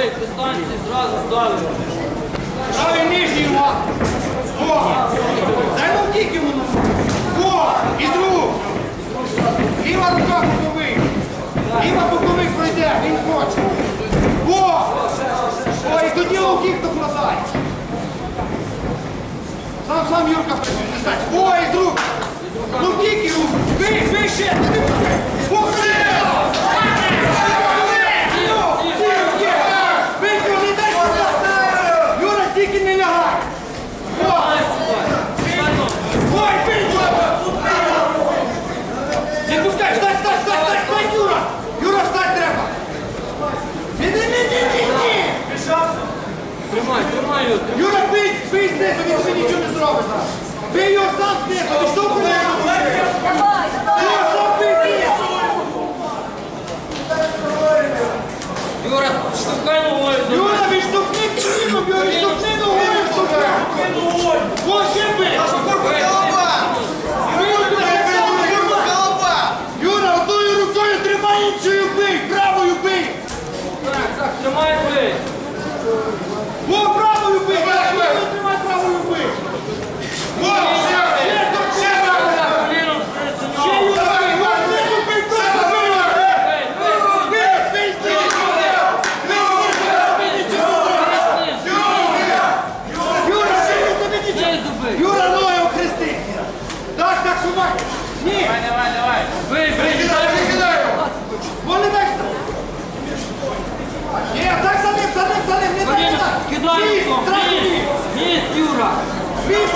бий, з дистанції зразу здали. Правий нижній увага. О! Дай нам тільки воно. О! Із рук. Ліва рука боковий. Ліва боковий пройде, він хоче. О! О, і тоді ловкік докладай. Сам, сам Юрка знаю. О, із рук. Ловкік і рук. Бий, бий ще. Ти не пускай. О, бий! Бий, його, не дай сюди. Юра, тільки не лягай. О! Ой, бий, Юра! Не пускай, встань, встань, встань, встань, встань, Юра! Юра, встань треба! Ні, ні, ні, ні, ні, ні! Тримай, тримай його. Юра, бий, бий знизу, він вже нічого не зробить. Бий його сам знизу, що його. Давай, давай. Юра, сам бий знизу. Юра, штукай ногою. Юра, відштовхни коліном, Юра, відштовхни ногою, штовхни. О, ще бий! Юра, Юра, одною рукою тримай іншою бий, правою бий! Так, так, тримай, бий. О, правою бий! Правою тримай правою бий! О, ще, ще, ще правою! Так, коліном присунув. Ще Юра, бий! О, знизу бий, правою бий! Бий, бий, Бий, бий, знизу! Бий, нічого не зробиш! Юра, ще він тобі нічого! знизу бий. Юра, ноги охрести! Так, Ні! Давай, давай, Давай, давай. Бий, бий. Вони так! Ні, так за ним, за ним, за ним, не так, не так! кидай Ні, Юра! зразу Міст,